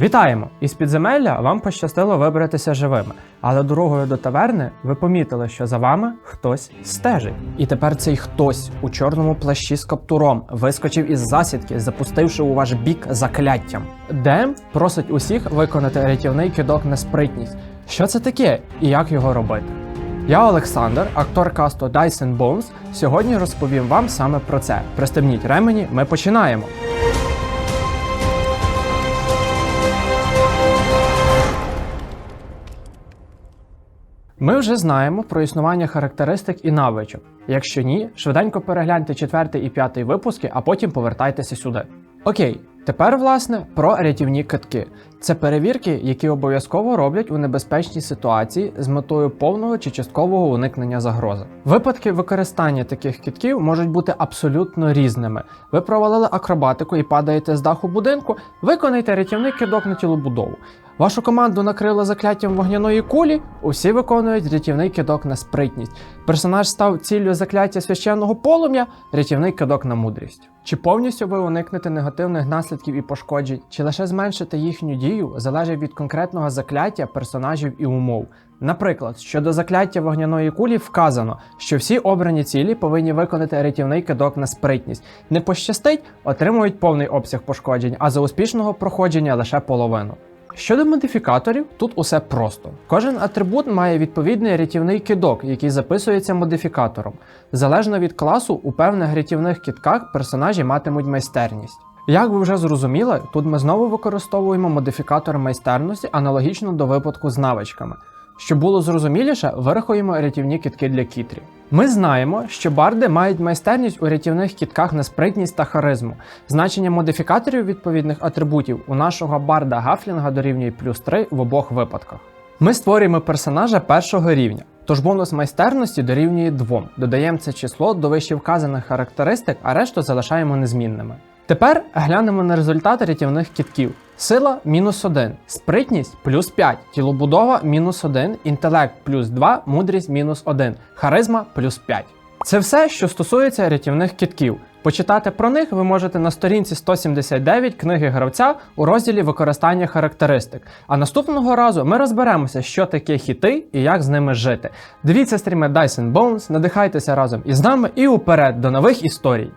Вітаємо! Із підземелля вам пощастило вибратися живими, але дорогою до таверни ви помітили, що за вами хтось стежить. І тепер цей хтось у чорному плащі з каптуром вискочив із засідки, запустивши у ваш бік закляттям. ДМ просить усіх виконати рятівний кидок на спритність. Що це таке і як його робити? Я Олександр, актор касту and Bones. Сьогодні розповім вам саме про це. Пристебніть ремені, ми починаємо. Ми вже знаємо про існування характеристик і навичок. Якщо ні, швиденько перегляньте четвертий і п'ятий випуски, а потім повертайтеся сюди. Окей, тепер, власне, про рятівні китки. Це перевірки, які обов'язково роблять у небезпечній ситуації з метою повного чи часткового уникнення загрози. Випадки використання таких китків можуть бути абсолютно різними. Ви провалили акробатику і падаєте з даху будинку, виконайте рятівний кидок на тілобудову. Вашу команду накрило закляттям вогняної кулі, усі виконують рятівний кидок на спритність. Персонаж став ціллю закляття священного полум'я, рятівний кидок на мудрість. Чи повністю ви уникнете негативних наслідків і пошкоджень, чи лише зменшите їхню дію, залежить від конкретного закляття персонажів і умов. Наприклад, щодо закляття вогняної кулі вказано, що всі обрані цілі повинні виконати рятівний кидок на спритність. Не пощастить, отримують повний обсяг пошкоджень, а за успішного проходження лише половину. Щодо модифікаторів, тут усе просто. Кожен атрибут має відповідний рятівний кидок, який записується модифікатором. Залежно від класу, у певних рятівних китках персонажі матимуть майстерність. Як ви вже зрозуміли, тут ми знову використовуємо модифікатор майстерності аналогічно до випадку з навичками. Щоб було зрозуміліше, вирахуємо рятівні кітки для кітрі. Ми знаємо, що барди мають майстерність у рятівних кітках на спритність та харизму. Значення модифікаторів відповідних атрибутів у нашого барда Гафлінга дорівнює плюс 3 в обох випадках. Ми створюємо персонажа першого рівня, тож бонус майстерності дорівнює 2. Додаємо це число до вище вказаних характеристик, а решту залишаємо незмінними. Тепер глянемо на результати рятівних кітків. Сила мінус 1, спритність плюс 5, тілобудова мінус 1, інтелект плюс 2, мудрість мінус 1, харизма плюс 5. Це все, що стосується рятівних кітків. Почитати про них ви можете на сторінці 179 книги гравця у розділі використання характеристик. А наступного разу ми розберемося, що таке хіти і як з ними жити. Дивіться стріми and Bones, надихайтеся разом із нами і уперед до нових історій!